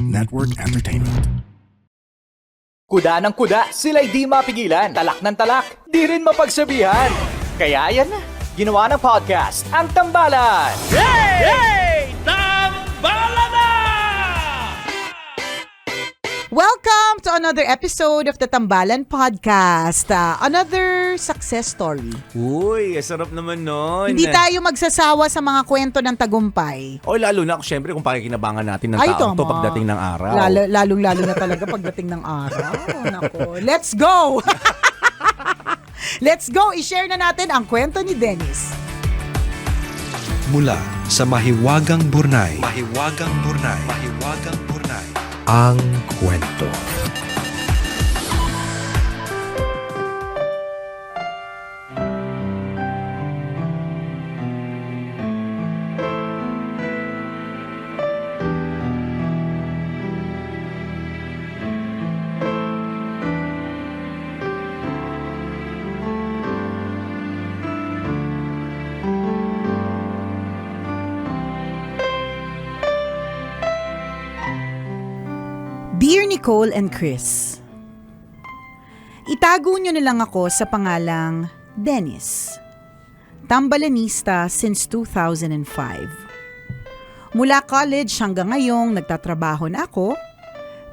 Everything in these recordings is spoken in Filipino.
Network Entertainment. Kuda ng kuda, sila'y di mapigilan. Talak ng talak, di rin mapagsabihan. Kaya yan na, ginawa ng podcast, ang Tambalan. Hey! Tambala Welcome to another episode of the Tambalan Podcast. Uh, another success story. Uy, sarap naman nun. Hindi tayo magsasawa sa mga kwento ng tagumpay. O lalo na, syempre, kung pakikinabangan natin ng Ay, taong to pagdating ng araw. Lalo, lalong-lalo na talaga pagdating ng araw. Nako, let's go! let's go! I-share na natin ang kwento ni Dennis. mula sa Mahiwagang Burnay. Mahiwagang Burnay. Mahiwagang Burnay. Ang kwento. Nicole and Chris, Itago nyo na lang ako sa pangalang Dennis. Tambalanista since 2005. Mula college hanggang ngayong nagtatrabaho na ako,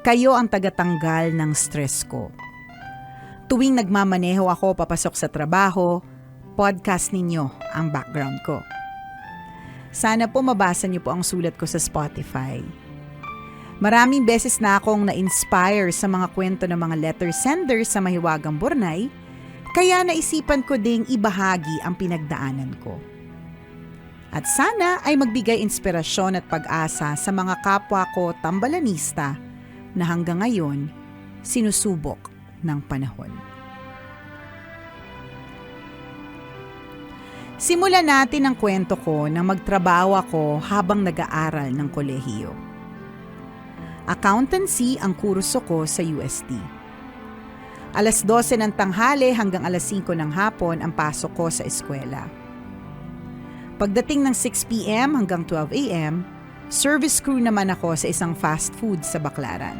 kayo ang tagatanggal ng stress ko. Tuwing nagmamaneho ako papasok sa trabaho, podcast ninyo ang background ko. Sana po mabasa niyo po ang sulat ko sa Spotify. Maraming beses na akong na-inspire sa mga kwento ng mga letter senders sa Mahiwagang Bornay, kaya naisipan ko ding ibahagi ang pinagdaanan ko. At sana ay magbigay inspirasyon at pag-asa sa mga kapwa ko tambalanista na hanggang ngayon sinusubok ng panahon. Simulan natin ang kwento ko nang magtrabaho ako habang nag-aaral ng kolehiyo. Accountancy ang kurso ko sa UST. Alas 12 ng tanghali hanggang alas 5 ng hapon ang pasok ko sa eskwela. Pagdating ng 6pm hanggang 12am, service crew naman ako sa isang fast food sa Baclaran.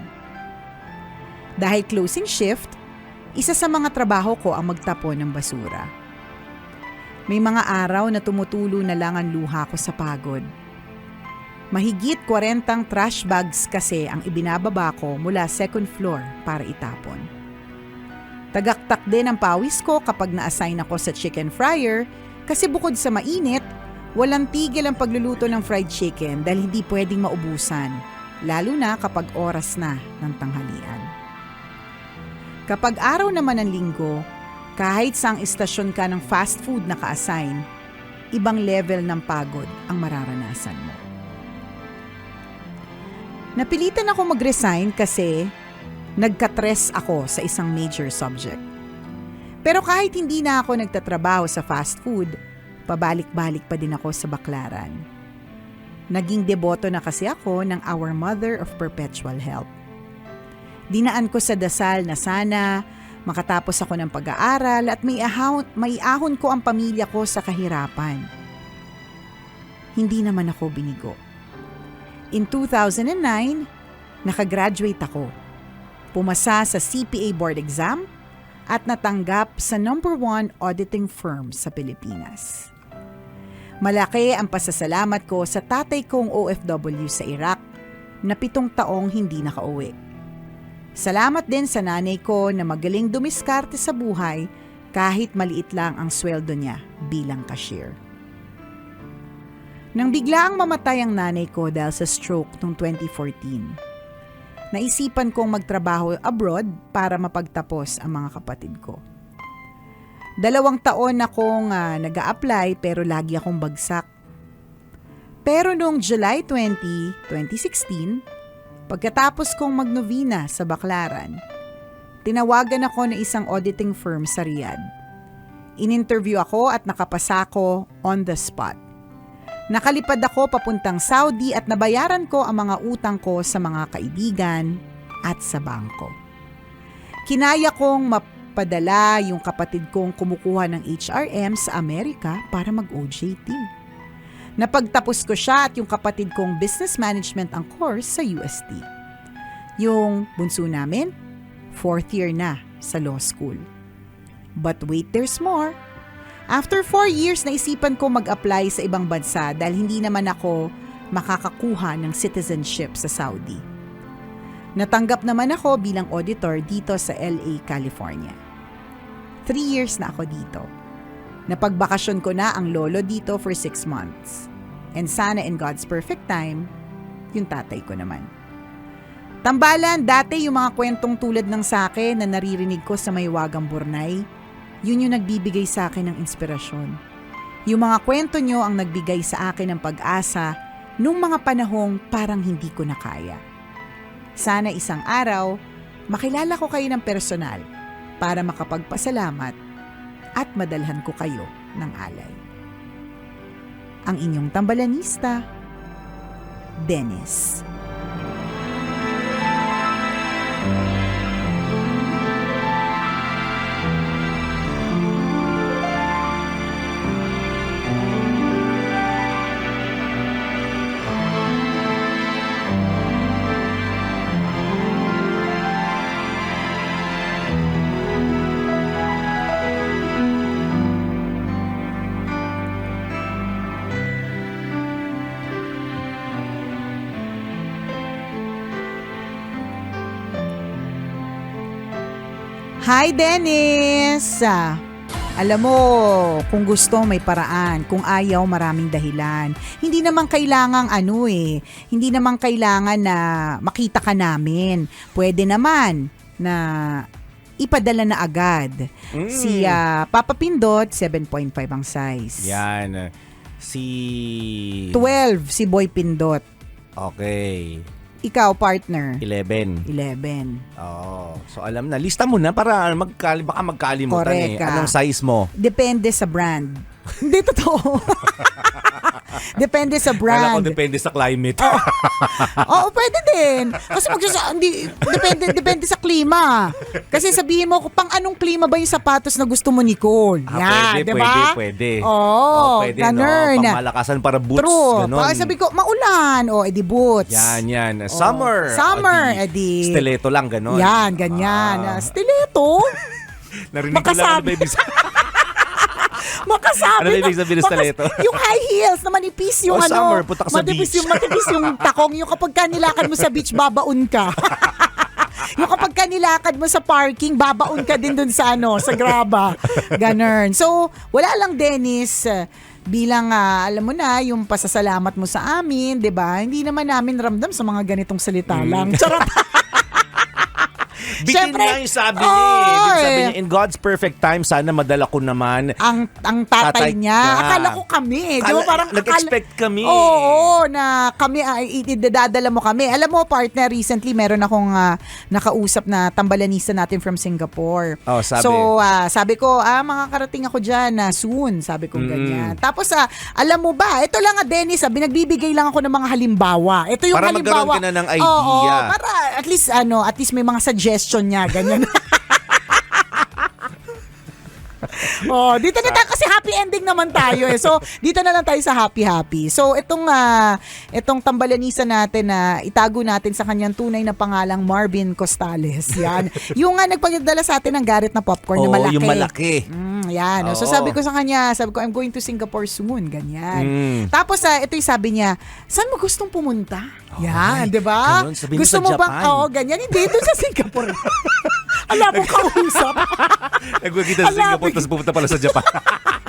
Dahil closing shift, isa sa mga trabaho ko ang magtapon ng basura. May mga araw na tumutulo na lang ang luha ko sa pagod. Mahigit 40 trash bags kasi ang ibinababa ko mula second floor para itapon. Tagaktak din ang pawis ko kapag na-assign ako sa chicken fryer kasi bukod sa mainit, walang tigil ang pagluluto ng fried chicken dahil hindi pwedeng maubusan, lalo na kapag oras na ng tanghalian. Kapag araw naman ng linggo, kahit sa ang istasyon ka ng fast food na ka-assign, ibang level ng pagod ang mararanasan mo. Napilitan ako mag-resign kasi nagkatres ako sa isang major subject. Pero kahit hindi na ako nagtatrabaho sa fast food, pabalik-balik pa din ako sa baklaran. Naging deboto na kasi ako ng Our Mother of Perpetual Help. Dinaan ko sa dasal na sana makatapos ako ng pag-aaral at may ahon, may ahon ko ang pamilya ko sa kahirapan. Hindi naman ako binigo. In 2009, nakagraduate ako. Pumasa sa CPA board exam at natanggap sa number one auditing firm sa Pilipinas. Malaki ang pasasalamat ko sa tatay kong OFW sa Iraq na pitong taong hindi nakauwi. Salamat din sa nanay ko na magaling dumiskarte sa buhay kahit maliit lang ang sweldo niya bilang cashier. Nang biglaang mamatay ang nanay ko dahil sa stroke noong 2014, naisipan kong magtrabaho abroad para mapagtapos ang mga kapatid ko. Dalawang taon akong uh, nag apply pero lagi akong bagsak. Pero noong July 20, 2016, pagkatapos kong magnovena sa Baklaran, tinawagan ako ng isang auditing firm sa Riyadh. In-interview ako at nakapasa ko on the spot. Nakalipad ako papuntang Saudi at nabayaran ko ang mga utang ko sa mga kaibigan at sa bangko. Kinaya kong mapadala yung kapatid kong kumukuha ng HRM sa Amerika para mag-OJT. Napagtapos ko siya at yung kapatid kong business management ang course sa UST. Yung bunso namin, fourth year na sa law school. But wait, there's more. After four years, naisipan ko mag-apply sa ibang bansa dahil hindi naman ako makakakuha ng citizenship sa Saudi. Natanggap naman ako bilang auditor dito sa LA, California. Three years na ako dito. Napagbakasyon ko na ang lolo dito for six months. And sana in God's perfect time, yung tatay ko naman. Tambalan, dati yung mga kwentong tulad ng sa akin na naririnig ko sa Maywagang Burnay, yun yung nagbibigay sa akin ng inspirasyon. Yung mga kwento nyo ang nagbigay sa akin ng pag-asa nung mga panahong parang hindi ko na kaya. Sana isang araw, makilala ko kayo ng personal para makapagpasalamat at madalhan ko kayo ng alay. Ang inyong tambalanista, Dennis. Hi, Dennis! Alam mo, kung gusto may paraan, kung ayaw maraming dahilan. Hindi naman kailangang ano eh, hindi naman kailangan na makita ka namin. Pwede naman na ipadala na agad. Mm. Si ah, Papa Pindot, 7.5 ang size. Yan. Si... 12 si Boy Pindot. Okay. Ikaw, partner. 11. 11. Oo. So alam na. Lista mo na para magkali, baka magkalimutan Correct eh. ka. Anong size mo? Depende sa brand. Hindi totoo. Depende sa Kala ko brand. depende sa climate. Oo, pwede din. Kasi magsasa, hindi, depende, depende sa klima. Kasi sabihin mo, pang anong klima ba yung sapatos na gusto mo, Nicole? Ah, Yan, pwede, di ba? pwede, pwede. Oo, pwede, ganun. no? Pamalakasan para boots. True. Ganun. Pag sabi ko, maulan. O, edi boots. Yan, yan. Summer. Summer, O, edi- Stiletto lang, ganun. Yan, ganyan. Ah. Stiletto? Narinig ko lang ano ba ibig. Makasabi Ano ibig sabihin ng stiletto? yung high heels na manipis yung Oh, ano. summer, punta ka sa matipis beach. Yung, matipis yung takong. Yung kapag ka nilakad mo sa beach, babaon ka. yung kapag ka nilakad mo sa parking, babaon ka din dun sa ano, sa graba. Ganun. So, wala lang, Dennis, uh, bilang ah, alam mo na yung pasasalamat mo sa amin, 'di ba? Hindi naman namin ramdam sa mga ganitong salita Mm. lang. Charot. Bitin nga yung sabi niya. oo, eh. Ibig sabi eh. niya, in God's perfect time, sana madala ko naman. ang ang tatay, Tatay niya. niya. Akala ko kami. Di ba Akala- parang nag-expect kami. Oo, na kami ay idadala mo kami. Alam mo partner, recently meron akong ah, nakausap na tambalanista natin from Singapore. Oh, sabi. So, ah, sabi ko, ah, makakarating ako diyan na soon, sabi ko Mm. ganyan. Tapos ah, alam mo ba, ito lang ah, Dennis, ah, binagbibigay lang ako ng mga halimbawa. Ito yung Para halimbawa. magkaroon ka na ng idea. Oo, para at least ano, at least may mga suggestion niya, ganyan. Oh, dito na tayo kasi happy ending naman tayo eh. So, dito na lang tayo sa happy happy. So, itong ah, itong tambalanisa natin na itago natin sa kanyang tunay na pangalang Marvin Costales. Yan. yung nga nagpagdala sa atin ng garit na popcorn na Oo, malaki. yung malaki. Mm, yan. So, Oo. sabi ko sa kanya, sabi ko, I'm going to Singapore soon. Ganyan. Mm. Tapos, ah, ito yung sabi niya, saan mo gustong pumunta? Yan, di ba? ganun. Sabihin mo Gusto sa mo bang, Japan. oo, ganyan. Hindi, doon sa Singapore. Alam mo, kausap. Nagkikita sa Ala, Singapore, tapos pupunta pala sa Japan.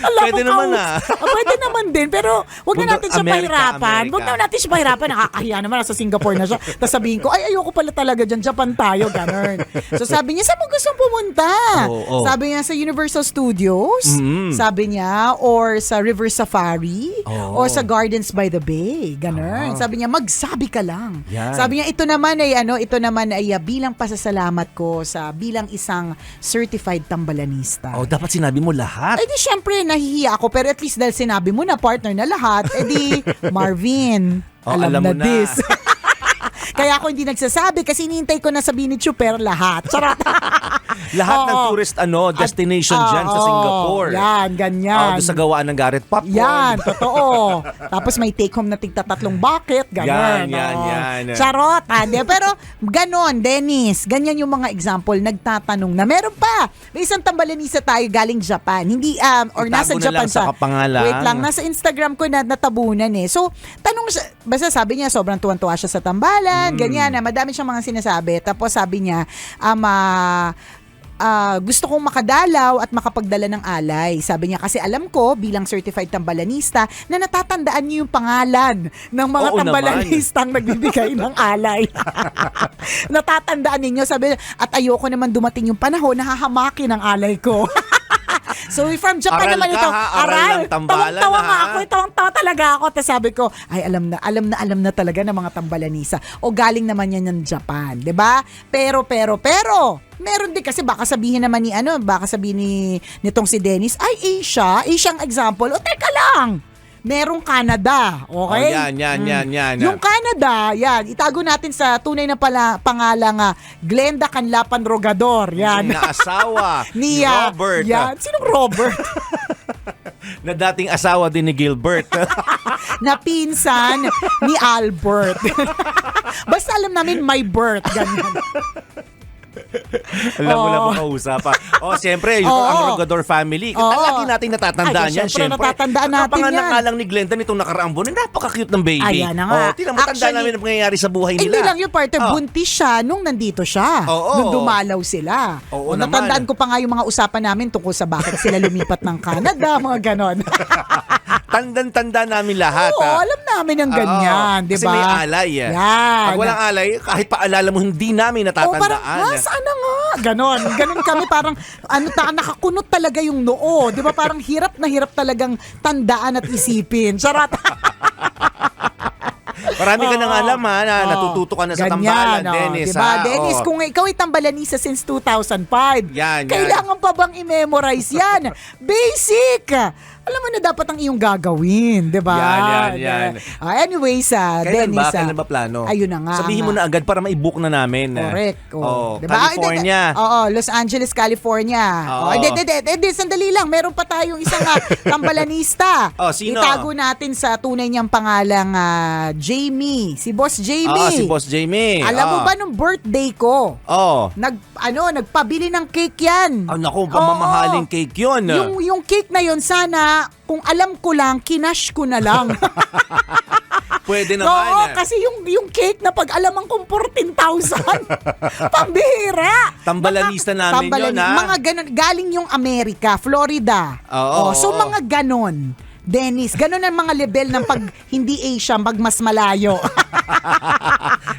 Alam Pwede naman, ah. Ah, pwede naman din, pero wag na natin siya Amerika, pahirapan. Amerika. Wag na natin siya pahirapan. Nakakahiya naman, nasa Singapore na siya. Tapos sabihin ko, ay ayoko pala talaga dyan, Japan tayo, ganun. So sabi niya, saan mo gustong pumunta? Oo, oo. Sabi niya sa Universal Studios, Mm. sabi niya, or sa River Safari, Oo. or sa Gardens by the Bay, ganun. Sabi niya, magsabi ka lang. Yan. Sabi niya, ito naman ay ano, ito naman ay ah, bilang pasasalamat ko sa bilang isang certified tambalanista. oh, dapat sinabi mo lahat. Eh di syempre, nahihiya ako. Pero at least dahil sinabi mo na partner na lahat, eh di Marvin, Oh, alam, alam na, na. this. Kaya ako hindi nagsasabi kasi hinihintay ko na sabihin ni Chuper lahat. Charot. Lahat ng Oo. tourist ano destination At- dyan sa oo, Singapore. Yan, ganyan. Oh, doon sa gawaan ng Garrett Popcorn. Yan, totoo. Tapos may take home na tigta tatlong bucket, Yan, ganyan. yan, oo. yan. Charot, ha? Di, Pero ganon, Dennis, ganyan yung mga example, nagtatanong na. Meron pa, may isang tambalanisa tayo galing Japan. Hindi, um, or Itago nasa na Japan lang sa siya. kapangalan. Wait lang, nasa Instagram ko na natabunan eh. So, tanong siya, basta sabi niya, sobrang tuwan-tuwa siya sa tambalan, ganyan na, madami siyang mga sinasabi. Tapos sabi niya, um, ah, ah, gusto kong makadalaw at makapagdala ng alay. Sabi niya, kasi alam ko bilang certified tambalanista na natatandaan niyo yung pangalan ng mga Oo tambalanistang nagbibigay ng alay. natatandaan ninyo. Sabi niya, at ayoko naman dumating yung panahon na hahamakin ang alay ko. So from Japan Aral naman ka, ito. ha? Aral tambalan, Tawang-tawa nga ako. Tawang-tawa talaga ako. Tapos sabi ko, ay alam na, alam na, alam na talaga ng mga tambalanisa. O galing naman yan ng Japan. 'di ba? Pero, pero, pero, meron din kasi baka sabihin naman ni ano, baka sabihin ni nitong si Dennis, ay Asia, Asiang example. O teka lang, merong Canada. Okay? Oh, yan, yan, Mm. yan, yan. Yung Canada, yan, itago natin sa tunay na pala, pangalang ah, Glenda Canlapan Rogador. Yan. na asawa ni ah, Robert. Yan. Sinong Robert? Na dating asawa din ni Gilbert. na pinsan ni Albert. Basta alam namin my birth, ganyan. Alam mo Oo. lang mo kausapan. Oh, siyempre, yung Oo. ang Rogador family. Oo. Lagi nating natatandaan Ay, yan, syempre, siyempre. natatandaan natin yan. nga lang ni Glenda nitong nakaraang buwan. Napaka-cute ng baby. Ayan na nga. Oh, tingnan mo, tanda Actually, namin ang pangyayari sa buhay nila. Hindi lang yung partner, Oh. buntis siya nung nandito siya. Oo. Nung dumalaw sila. Oo O, natandaan ko pa nga yung mga usapan namin tungkol sa bakit sila lumipat ng Canada, mga ganon. Tandan-tanda namin lahat. Oo, ah. alam namin ang ganyan, Oo, di ba? Kasi may alay. eh. Yan. Pag walang alay, kahit paalala mo, hindi namin Oh, parang, natatandaan. ha, sana nga? Ganon. Ganon kami, parang, ano, ta, nakakunot talaga yung noo. Di ba? Parang hirap na hirap talagang tandaan at isipin. Charot. Marami ka nang Oo. alam ha, na Oo. natututo ka na sa Ganyan, tambalan, oh, Dennis. Diba? ha? Dennis, Oo. kung ikaw ay tambalanisa since 2005, Yan, yan. kailangan pa bang i-memorize yan? Basic! Alam mo na dapat ang iyong gagawin, di ba? Yan, yan, yan. Ah, anyways, ah, Kailan Dennis, ba? Kailan ba plano? Ayun na nga. Sabihin mo na agad para ma-book na namin. Correct. Oh. Oh, Diba? California. Oo, Los Angeles, California. Oo. Oh, hindi, hindi, hindi, sandali lang. Meron pa tayong isang ah, tambalanista. Oh, sino? Itago natin sa tunay niyang pangalang ah, Jamie. Si Boss Jamie. Ah, si Boss Jamie. Alam mo Ah. ba nung birthday ko? Oh. Nag ano, nagpabili ng cake 'yan. Ah, naku, pamamahaling Oo. cake yun. Yung yung cake na 'yon sana kung alam ko lang, kinash ko na lang. Pwede naman. Oo, eh. kasi yung yung cake na pag alaman kong 14,000, pambihira. Tambalanista namin yun, ha? Mga ganon, galing yung Amerika, Florida. Oo, Oh, so mga ganon. Dennis, ganon ang mga level ng pag hindi Asia, pag mas malayo.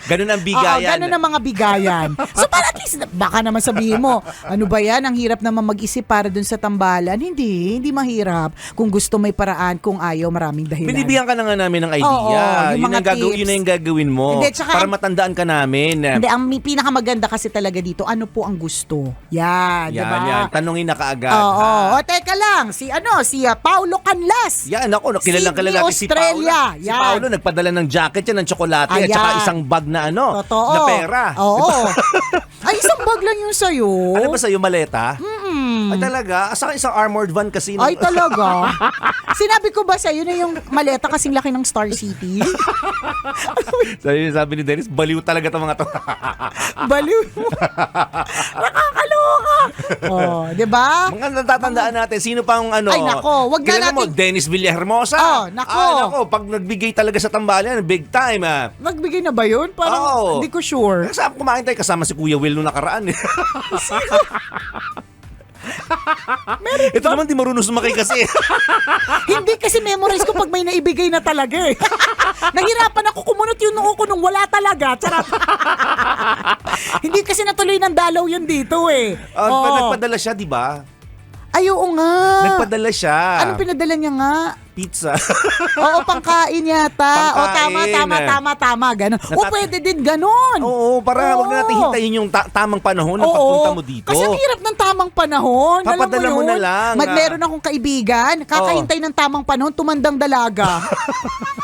Ganun ang Oo, bigayan. ganun ang mga bigayan. So para at least, baka naman sabihin mo, ano ba yan, ang hirap naman mag-isip para dun sa tambalan. Hindi, hindi mahirap. Kung gusto may paraan, kung ayaw, maraming dahilan. Binibigyan ka na nga namin ng idea. Oo, yung yun, mga ang gagawin, tips. yun na yung gagawin mo. Hindi, tsaka para ang- matandaan ka namin. Hindi, ang pinakamaganda kasi talaga dito, ano po ang gusto? Yan, Yan, ba? yan. Tanungin na kaagad. Oo, ha? o teka lang, si ano, si ah, Paulo Canlas. Yan, ako, kilalang Sydney, kilala natin si Australia. Paolo. Si Yan. Paolo, nagpadala ng jacket yan, ng tsokolate, at Ayan. saka isang bag na ano, Totoo. na pera. Oo. Ay, isang bag lang yun sa'yo. Ano ba sa'yo, maleta? Ay, talaga? Asa isang armored van kasi. Ay, talaga? Sinabi ko ba sa'yo na yung maleta kasing laki ng Star City? sabi, sabi ni Dennis, baliw talaga itong mga to. Baliw mo. Nakakaloka. Oh, di ba? mga natatandaan natin, sino pang ano? Ay, nako, wag na kilala mo, natin- Dennis Villahermosa. Oh, nako. Ah, nako, pag nagbigay talaga sa tambalan, big time ah. Nagbigay na ba yun? Parang Oo. hindi ko sure. Kasama kumain tayo kasama si Kuya Will nung nakaraan eh. Ito naman di marunong sumakay kasi. Hindi kasi memorize ko pag may naibigay na talaga eh. Nahirapan ako kumunot yung noo ko nung wala talaga. Charot. Hindi kasi natuloy ng dalaw yun dito eh. Ah, Oo. Nagpadala siya, di ba? Ay, oo nga. Nagpadala siya. Anong pinadala niya nga? Pizza. Oo, pangkain yata. O, tama, Pangkain. tama, tama, tama. Ganon. O, Natat- pwede din ganon. Oo, para wag na natin Oo. hintayin yung ta- tamang panahon na Oo. pagpunta mo dito. Kasi ang hirap ng tamang panahon. Papadala mo yun? na lang, Mag meron akong kaibigan, kakahintay ng tamang panahon, tumandang dalaga.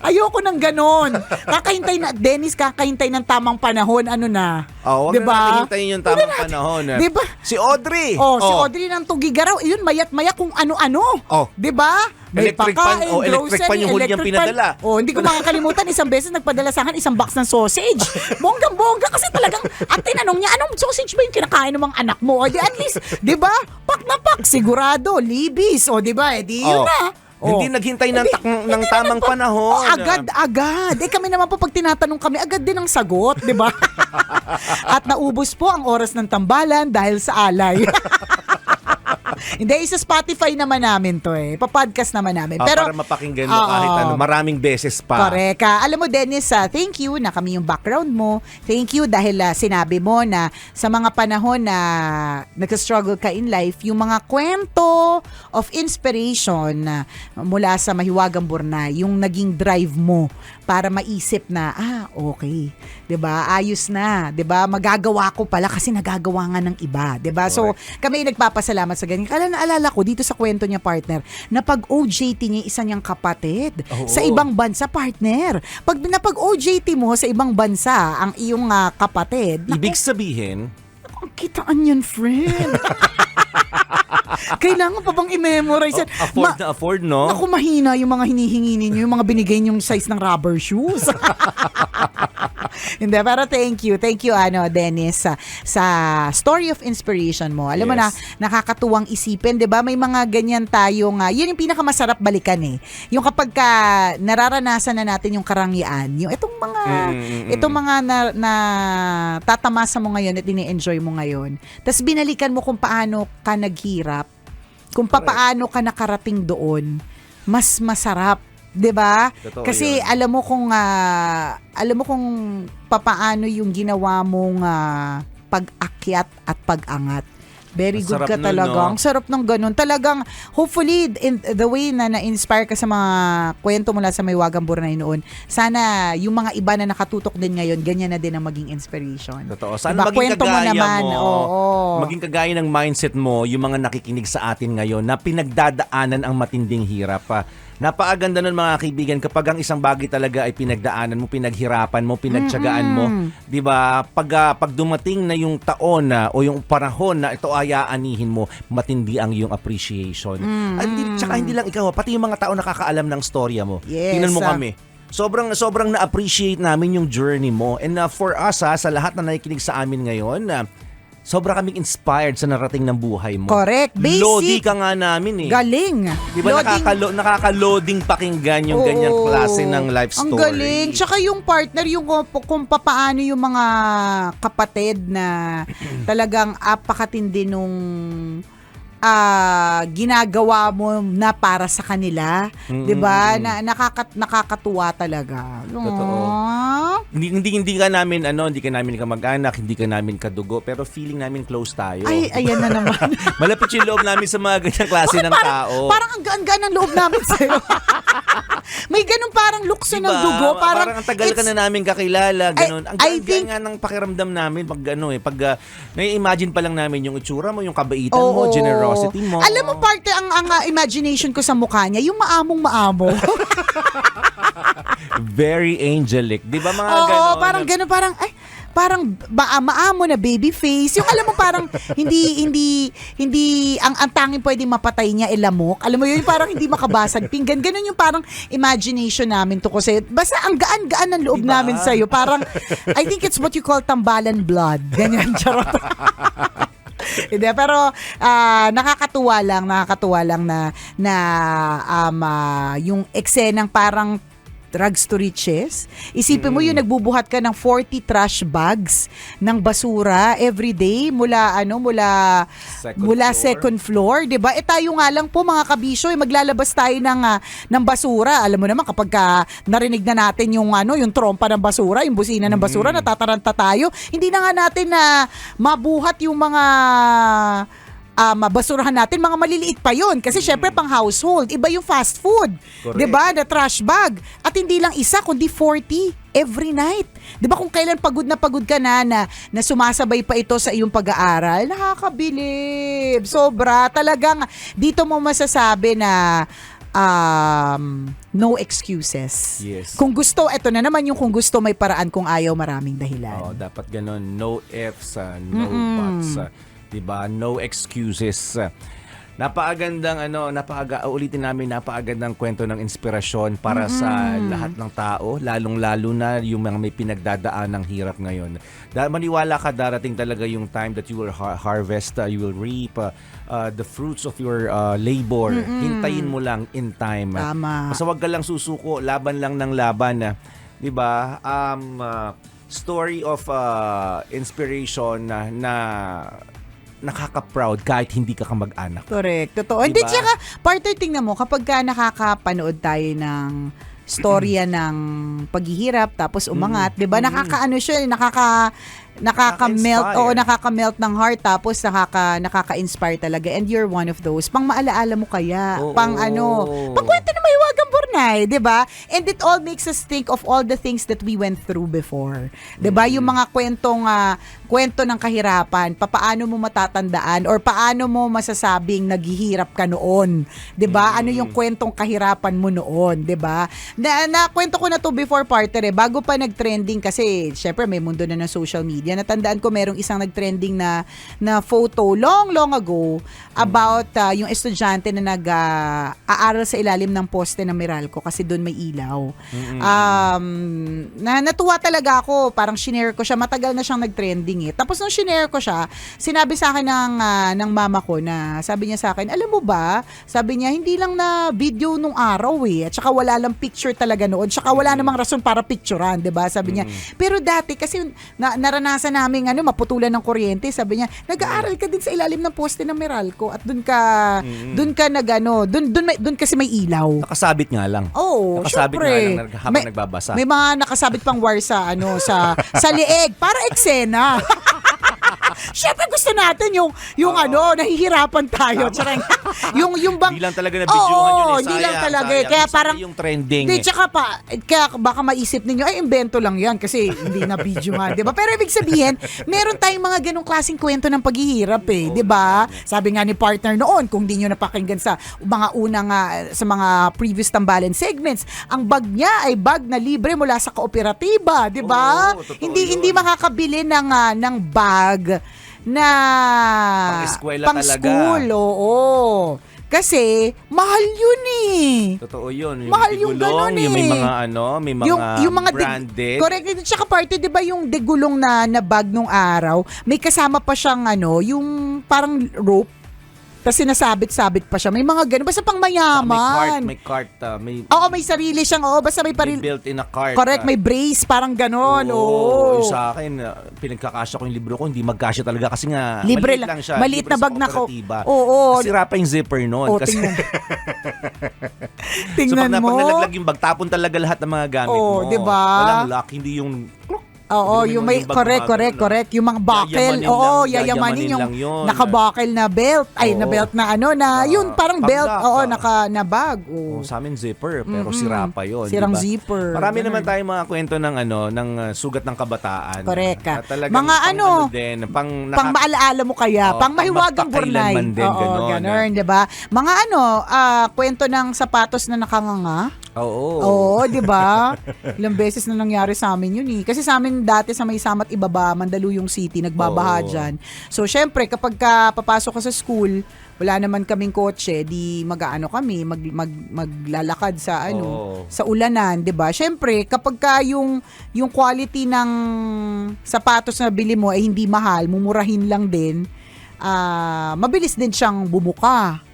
Ayoko ng ganon. Kakahintay na, Dennis, kakahintay ng tamang panahon, ano na. Oh, wag Diba? na natin hintayin yung tamang panahon. eh. Diba? Si Audrey. Oh, si Audrey ng Tugigaraw, yun, mayat-maya kung ano-ano. Oh. Di ba? Electric pan, oh, electric pan yung huli niyang pinadala. Oh, hindi ko makakalimutan, isang beses nagpadala sa akin isang box ng sausage. Bonggang-bongga kasi talagang, at tinanong niya, anong sausage ba yung kinakain ng mga anak mo? O di at least, di ba? Pak na pak, sigurado, libis. O di ba? Eh di yun Oh. na. Oh. Hindi naghintay ng, tak- ng na tamang nagpa- panahon. Oh, agad, agad. Eh kami naman po pag tinatanong kami, agad din ang sagot, di ba? At naubos po ang oras ng tambalan dahil sa alay. Hindi, sa Spotify naman namin to eh. Pa-podcast naman namin. Ah, Pero, para mapakinggan mo Oo. kahit ano, maraming beses pa. Correct. Ah, alam mo, Dennis, ah, thank you na kami yung background mo. Thank you dahil ah, sinabi mo na sa mga panahon na nag-struggle ka in life, yung mga kwento of inspiration na mula sa Mahiwagang Burnay, yung naging drive mo para maisip na, ah, okay. 'Di ba Ayos na. 'di ba Magagawa ko pala kasi nagagawa nga ng iba. 'di ba So, kami nagpapasalamat sa ganyan. Kala naalala ko dito sa kwento niya, partner, na pag OJT niya, isa niyang kapatid Oo. sa ibang bansa, partner. Pag napag OJT mo sa ibang bansa, ang iyong ah, kapatid, Ibig sabihin, ang kitaan yan, friend. Kailangan pa bang i-memorize yan? afford Ma- na afford, no? Naku, mahina yung mga hinihingi ninyo, yung mga binigay yung size ng rubber shoes. Hindi, pero thank you. Thank you, ano, Dennis, sa, sa story of inspiration mo. Alam mo na, Yes. nakakatuwang isipin, di ba? May mga ganyan tayong, ah, yun yung pinakamasarap balikan eh. Yung kapag ka nararanasan na natin yung karangyaan, yung itong mga, Mm, mm, mm. itong mga na, na tatamasa mo ngayon at ini-enjoy mo ngayon. Tapos binalikan mo kung paano ka naghirap, kung paano ka nakarating doon, mas masarap. 'Di ba? Kasi yun. alam mo kung ah, alam mo kung papaano yung ginawa mong ah, pag-akyat at pag-angat. Very good ka nun, talaga. no? Ang sarap ng ganun. Talagang, hopefully, in the way na na-inspire ka sa mga kwento mula sa may wagang noon, sana yung mga iba na nakatutok din ngayon, ganyan na din ang maging inspiration. Totoo. Sana Diba? maging Kwento mo kagaya naman. mo. Oo. Maging kagaya ng mindset mo, yung mga nakikinig sa atin ngayon na pinagdadaanan ang matinding hirap. pa. Napakaganda nun mga kaibigan kapag ang isang bagay talaga ay pinagdaanan mo, pinaghirapan mo, pinagtyagaan mo. 'Di ba? Pag ah, pag dumating na yung taon na o yung panahon na ito ay aanihin mo, matindi ang iyong appreciation. At hindi, tsaka hindi lang ikaw, pati yung mga tao nakakaalam ng storya mo. Yes, Tingnan mo ah. kami. Sobrang sobrang na-appreciate namin yung journey mo. And uh, for us ha, sa lahat na nakikinig sa amin ngayon, uh, sobrang kaming inspired sa narating ng buhay mo. Correct. Basic. Lodi ka nga namin eh. Galing. Di ba Loading- nakakalo- nakaka-loading pakinggan yung Oo. ganyang klase ng life story. Ang galing. Tsaka yung partner, yung kung, kung papaano yung mga kapatid na talagang apakatindi nung ah, ginagawa mo na para sa kanila. Mm, 'Di ba? Na nakakat nakakatuwa talaga. Totoo. Aww. Hindi, hindi, hindi ka namin, ano, hindi ka namin kamag-anak, hindi ka namin kadugo, pero feeling namin close tayo. Ay, ayan na naman. Malapit yung loob namin sa mga ganyang klase ng parang, tao. Parang ang gaan-gaan ng loob namin sa'yo. May ganun parang lukso ng Diba? dugo. Parang, ang tagal ka na namin kakilala, ganun. ang I gaan think- nga ng pakiramdam namin pag ano eh, pag uh, nai-imagine pa lang namin yung itsura mo, yung kabaitan mo, Oo. generosity mo. Alam mo, parte ang, ang uh, imagination ko sa mukha niya, yung maamong maamo. Very angelic. Di ba mga ganon? parang gano'n, parang, ay, parang ba, maamo na baby face. Yung alam mo parang hindi hindi hindi ang ang tanging pwedeng mapatay niya ay lamok. Alam mo yun parang hindi makabasag pinggan. Ganun yung parang imagination namin to kasi basta ang gaan-gaan ng loob Diba? namin sa parang I think it's what you call tambalan blood. Ganyan charot. Hindi, pero ah, nakakatuwa lang, nakakatuwa lang na na um, ah, yung eksenang parang drugs to riches. Isipin mo yung nagbubuhat ka ng 40 trash bags ng basura every day mula ano mula Second mula floor. second floor, 'di ba? Eh tayo nga lang po mga kabisyo, eh, maglalabas tayo ng ah, ng basura. Alam mo naman kapag ka narinig na natin yung ano, yung trompa ng basura, yung busina ng basura, natataranta tayo. Hindi na nga natin na mabuhat yung mga um, basurahan natin, mga maliliit pa yon Kasi syempre pang household, iba yung fast food. Ba? Na trash bag. At hindi lang isa, kundi 40 every night. 'Di ba kung kailan pagod na pagod ka na, na na sumasabay pa ito sa iyong pag-aaral, nakakabilib. Sobra. Talagang dito mo masasabi na um, no excuses. Yes. Kung gusto, eto na naman yung kung gusto may paraan, kung ayaw maraming dahilan. Oh, dapat ganun. No ifs, ah, no buts. ah, 'di ba? No excuses. Napakagandang ano, napaaga ulitin namin napakagandang kwento ng inspirasyon para sa lahat ng tao, lalong-lalo na yung mga may pinagdadaan ng hirap ngayon. Dahil maniwala ka darating talaga yung time that you will har- harvest, uh, you will reap uh, uh, the fruits of your uh, labor. Hintayin mo lang in time. Tama. Basta wag ka lang susuko, laban lang ng laban. ah. 'Di ba? Um ah, story of ah, inspiration na, na nakaka-proud kahit hindi ka kamag-anak. Correct. Totoo. Hindi, Diba? tsaka, partner, tingnan mo, kapag ka nakakapanood tayo ng storya ng paghihirap tapos umangat, 'di ba? Nakakaano siya, eh, nakaka nakaka-melt o nakaka-melt ng heart tapos nakaka nakaka-inspire talaga. And you're one of those. Pang maalaala mo kaya. Oo. pang ano pang kwento na may wagang burnay 'di ba? And it all makes us think of all the things that we went through before. 'di ba? Yung mga kwentong ah, kwento ng kahirapan papaano mo matatandaan or paano mo masasabing naghihirap ka noon? 'di ba? Ano yung kwentong kahirapan mo noon 'di ba? Na, na kwento ko na to before partner eh. Bago pa nag-trending kasi syempre may mundo na ng social media natandaan ko merong isang nag-trending na na photo long long ago about ah, yung estudyante na nag ah, aaral sa ilalim ng poste ng Meralco kasi doon may ilaw. Um na natuwa talaga ako. Parang shinare ko siya. Matagal na siyang nag-trending eh. Tapos nung shinare ko siya sinabi sa akin ng ah, ng mama ko na sabi niya sa akin alam mo ba sabi niya hindi lang na video nung araw eh. At saka wala lang picture talaga noon. Saka wala namang rason para picturean 'di ba? Sabi niya. Pero dati kasi na, naranasan namin ano maputulan ng kuryente sabi niya nag-aaral ka din sa ilalim ng poste ng Meralco at doon ka doon ka nagano doon doon may- doon kasi may ilaw Nakasabit nga lang. Oh, Nakasabit syempre. nga lang habang nagbabasa. May mga nakasabit pang wire sa ano sa sa leeg para eksena. Syempre gusto natin yung yung ano nahihirapan tayo. Tsaka, yung yung bang Hindi lang talaga nabidyohan yun eh. Oo, hindi lang Sayang, talaga eh. sayang. Kaya parang yung trending. Hindi, eh. tsaka pa, kaya baka maisip ninyo, ay, invento lang yan kasi hindi na video nga, di ba? Pero ibig sabihin, meron tayong mga ganong klaseng kwento ng paghihirap eh, di ba? Sabi nga ni partner noon, kung di nyo napakinggan sa mga unang, ah, sa mga previous tambalan segments, ang bag niya ay bag na libre mula sa kooperatiba, di ba? Oo, totoo Hindi, yun. hindi makakabili ng, ah, ng bag na Pang-eskwela pang talaga. school, oo. Kasi, mahal yun eh. Totoo yun. Yung Mahal yung ganun Yung may eh. mga ano, may mga, yung, yung mga dig- branded. correct. Tsaka party, di ba yung degulong na, na bag nung araw, may kasama pa siyang ano, yung parang rope. Tapos sinasabit-sabit pa siya. May mga ganun. Basta pang Ah, may cart, mayaman. may cart. ah, may, Oo, may sarili siyang. Oo, basta may may paril. built-in na cart. Correct, ah. may brace. Parang ganon. Oo, Oo. yung sa akin, uh, pinagkakasya ko yung libro ko, hindi magkasya talaga kasi nga Libre maliit lang. siya. Maliit libre na bag na ko. kooperatiba. Oo. Sira pa yung zipper noon. Oo, kasi, tingnan. so pag, Tingnan mo. pag nalaglag yung bag, tapon talaga lahat ng mga gamit Oo, mo. di ba? Walang lock, hindi yung... Oo, yung mo may yung correct, correct, lang. correct. Yung mga buckle. Yayamanin Oo, lang, yayamanin yayamanin yung yun. naka-buckle na belt. Ay, Oo. na belt na ano, na Ah, yun, parang pang belt. Oo, naka, na bag. Oo. Oh, sa amin zipper, pero Mm-mm. sira pa yun. Sirang di ba? zipper. Marami Ganun. naman tayong mga kwento ng ano, ng uh, sugat ng kabataan. Correct ka. Talagang Mga pang ano, din, pang, pang naka- maalaala mo kaya, Oo, pang mahiwagang pang burnay. Oo, ganun, 'di ba? Mga ano, ah, kwento ng sapatos na nakanganga. Oo. Oo, 'di ba? Ilang beses na nangyari sa amin 'yun eh. Kasi sa amin dati sa may Samat Ibaba, Mandaluyong City, nagbabaha Oo. dyan. So syempre kapag ka papasok ka sa school, wala naman kaming kotse, di mag-aano kami, mag, mag maglalakad sa ano, Oo. sa ulanan, 'di ba? Syempre, kapag ka yung yung quality ng sapatos na bili mo ay hindi mahal, mumurahin lang din, ah mabilis din siyang bumuka.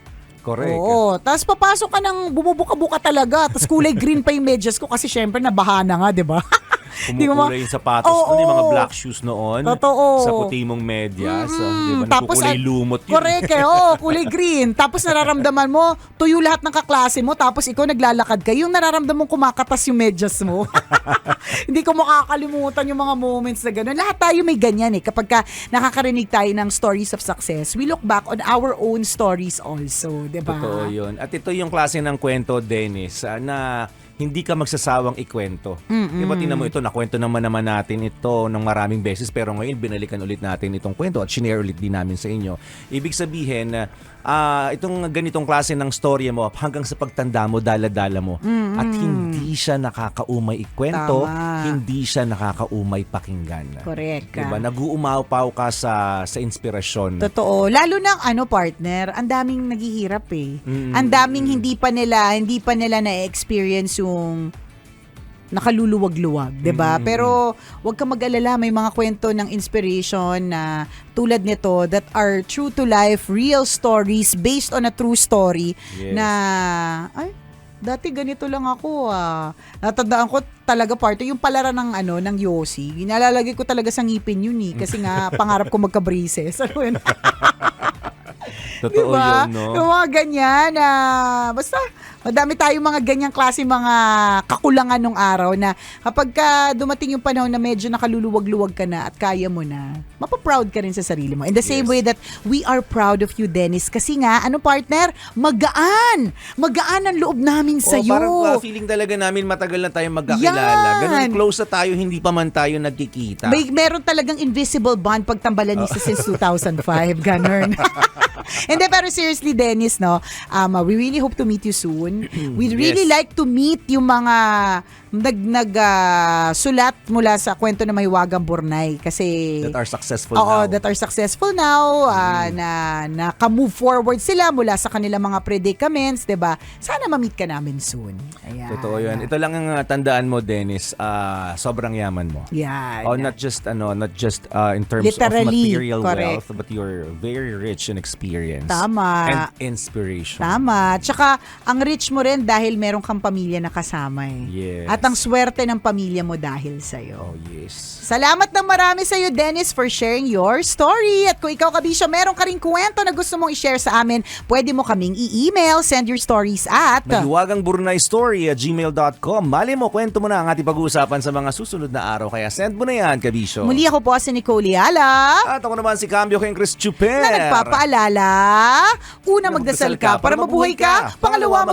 Correct. Oo. Tapos papasok ka ng bumubuka-buka talaga. Tapos kulay green pa yung medyas ko kasi syempre nabaha na nga, di ba? Kumukulay yung sapatos Oo. noon, yung mga black shoes noon. Totoo. Sa puti mong medyas. Mm, ah, di ba? tapos Nagkukulay at- lumot yun. Correct eh. Oo, kulay green. Tapos nararamdaman mo, tuyo lahat ng kaklase mo. Tapos ikaw naglalakad ka. Yung nararamdaman mo kumakatas yung medyas mo. Hindi ko makakalimutan yung mga moments na gano'n. Lahat tayo may ganyan eh. Kapag ka nakakarinig tayo ng stories of success, we look back on our own stories also. di ba? Totoo yun. At ito yung klase ng kwento, Dennis, ah, na hindi ka magsasawang ikwento. Diba, tingnan mo ito, nakwento naman naman natin ito ng maraming beses, pero ngayon binalikan ulit natin itong kwento at shinare ulit din namin sa inyo. Ibig sabihin, ah, itong ganitong klase ng storya mo, hanggang sa pagtanda mo, dala-dala mo. At hindi siya nakakaumay ikwento, Tama. hindi siya nakakaumay pakinggan. Correct ka. Diba? Nag-uumaw-paw ka sa, sa inspirasyon. Totoo. Lalo ng ano partner, ang daming naghihirap eh. Mm. Ang daming hindi pa nila, hindi pa nila na-experience yung nakaluluwag-luwag, 'di ba? Mm. Pero wag ka mag-alala, may mga kwento ng inspiration na tulad nito that are true to life, real stories based on a true story Yes. na ay Dati ganito lang ako ah. Natandaan ko talaga parte yung palara ng ano ng Yossi. Inalalagay ko talaga sa ngipin yun eh kasi nga pangarap ko magka-braces. Ano yun? Totoo diba? yun, no? Yung mga ganyan na basta madami tayong mga ganyang klase mga kakulangan nung araw na kapag ka dumating yung panahon na medyo nakaluluwag-luwag ka na at kaya mo na, mapaproud ka rin sa sarili mo. In the same Yes. way that we are proud of you, Dennis. Kasi nga, ano partner? Magaan! Magaan ang loob namin Oh, sa'yo. parang uh, feeling talaga namin matagal na tayong magkakilala. Yan! Ganun close na tayo, hindi pa man tayo nagkikita. May meron talagang invisible bond pag tambalanisa since 2005, ganun. Hindi, pero seriously, Dennis, no, um, uh, we really hope to meet you soon. We'd really Yes. like to meet yung mga nag, nag ah, sulat mula sa kwento ng Mahiwagang Burnay kasi that are successful Oo, now. that are successful now, ah, na naka-move forward sila mula sa kanilang mga predicaments, 'di ba? Sana ma-meet ka namin soon. Ayan. Totoo yun. Ito lang ang uh, tandaan mo, Dennis. ah, sobrang yaman mo. Yan. Oh, not just ano, not just uh, in terms Literally, of material correct. wealth, but you're very rich in experience. Tama. And inspiration. Tama. Tsaka, ang rich mo rin dahil meron kang pamilya na kasama eh. Yes. At ang swerte ng pamilya mo dahil sa'yo. Oh, yes. Salamat ng marami sa'yo, Dennis, for sharing your story. At kung ikaw, Kabisyo, meron ka rin kwento na gusto mong i-share sa amin, pwede mo kaming i-email, send your stories at... Mahiwagang Burnay Story at gmail.com. Mali mo, kwento mo na ang ating pag-uusapan sa mga susunod na araw. Kaya send mo na yan, Kabisyo. Muli ako po si Nicole Yala. At ako naman si Cambio King Chris Chuper. na nagpapaalala, una magdasal ka para mabuhay ka, pangalawa